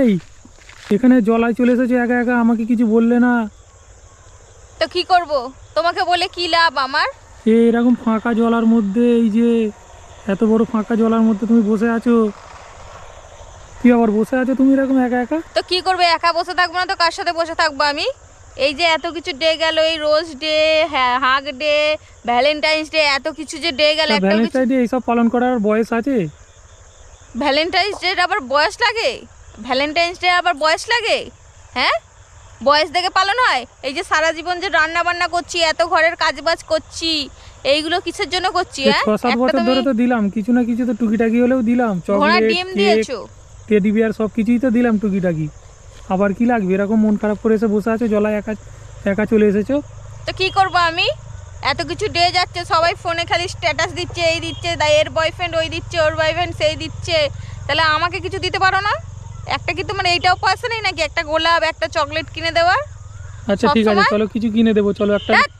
এই এখানে জলায় চলে এসেছ একা একা আমাকে কিছু বললে না। তো কি করব? তোমাকে বলে কি লাভ আমার? এই এরকম ফাঁকা জলার মধ্যে এই যে এত বড় ফাঁকা জলার মধ্যে তুমি বসে আছো। কি আবার বসে আছো তুমি এরকম একা একা? তো কি করবে? একা বসে থাকব না তো কার সাথে বসে থাকব আমি? এই যে এত কিছু ডে গেল এই rose day hug day Valentine's day এত কিছু যে ডে গেল একটা কিছু ভ্যালেন্টাইন ডে এইসব পালন করার বয়স আছে? ভ্যালেন্টাইন্স ডে আবার বয়স লাগে? ভ্যালেন্টাইন্স ডে আবার বয়স লাগে? হ্যাঁ? বয়স দেখে পালন হয়? এই যে সারা জীবন যে রান্না বান্না করছি এত ঘরের কাজ বাজ করছি এইগুলো কিসের জন্য করছি হ্যাঁ? একটা ধরে তো দিলাম কিছু না কিছু তো টুকিটাকি হলেও দিলাম। ঘোড়া ডিম দিয়েছ? টেডি বিয়ার সব কিছুই তো দিলাম টুকিটাকি। আবার কি লাগবে? এরকম মন খারাপ করে এসে বসে আছো জলায় একা একা চলে এসেছ? তো কি করব আমি? এত কিছু ডে যাচ্ছে সবাই ফোনে খালি স্ট্যাটাস দিচ্ছে এই দিচ্ছে তাই এর বয়ফ্রেন্ড ওই দিচ্ছে ওর বয়ফ্রেন্ড সেই দিচ্ছে। তাহলে আমাকে কিছু দিতে পারো না? একটা কি তোমার এইটাও পয়সা নেই নাকি? একটা গোলাপ একটা চকলেট কিনে দেওয়ার? আচ্ছা ঠিক আছে চলো কিছু কিনে দেবো চলো একটা ধ্যাৎ,